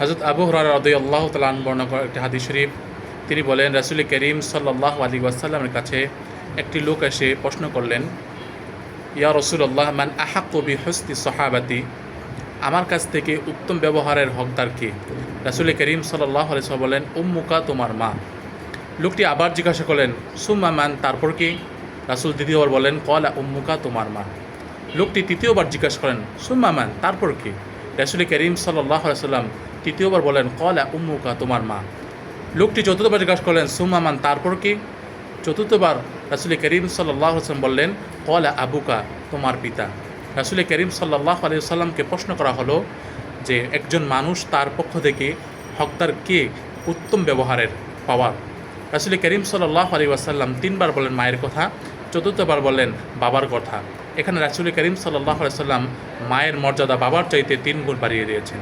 হজরত আবু হরার রদই আল্লাহ তালান বর্ণনা করা একটি হাদিস শরীফ। তিনি বলেন, রাসুল করিম সাল্লাহ আলী ওয়াসাল্লামের কাছে একটি লোক এসে প্রশ্ন করলেন, ইয়া রসুল্লাহ মান আহাক্কবি হস্তি সহাবাতি? আমার কাছ থেকে উত্তম ব্যবহারের হকদার কে? রাসুল করিম সাল্লাহ আলি বলেন, উম্মুকা, তোমার মা। লোকটি আবার জিজ্ঞাসা করলেন, সুম্মা মান, তারপর কি? রাসুল দ্বিতীয়বার বলেন কলা উম্মুকা, তোমার মা। লোকটি তৃতীয়বার জিজ্ঞাসা করেন সুম্মা মান, তারপর কি? রাসুল করিম সাল্লাহ সাল্লাম তৃতীয়বার বলেন, কলা উম্মুকা, তোমার মা। লোকটি চতুর্থবার জিজ্ঞাসা করলেন, সুম্মা মান, তারপর কি? চতুর্থবার রাসুল করিম সাল্লাহ আসলাম বললেন, কলা আবুকা, তোমার পিতা। রাসুল করিম সাল্লাহ আলি সাল্লামকে প্রশ্ন করা হলো যে, একজন মানুষ তার পক্ষ থেকে হকদার কে উত্তম ব্যবহারের পাওয়ার? রাসুল করিম সাল্লাহ আলী ওয়াসাল্লাম তিনবার বলেন, মায়ের কথা। চতুর্থবার বলেন, বাবার কথা। এখানে রাসুল করিম সাল্লাহ সাল্লাম মায়ের মর্যাদা বাবার চাইতে তিন গুণ বাড়িয়ে দিয়েছেন।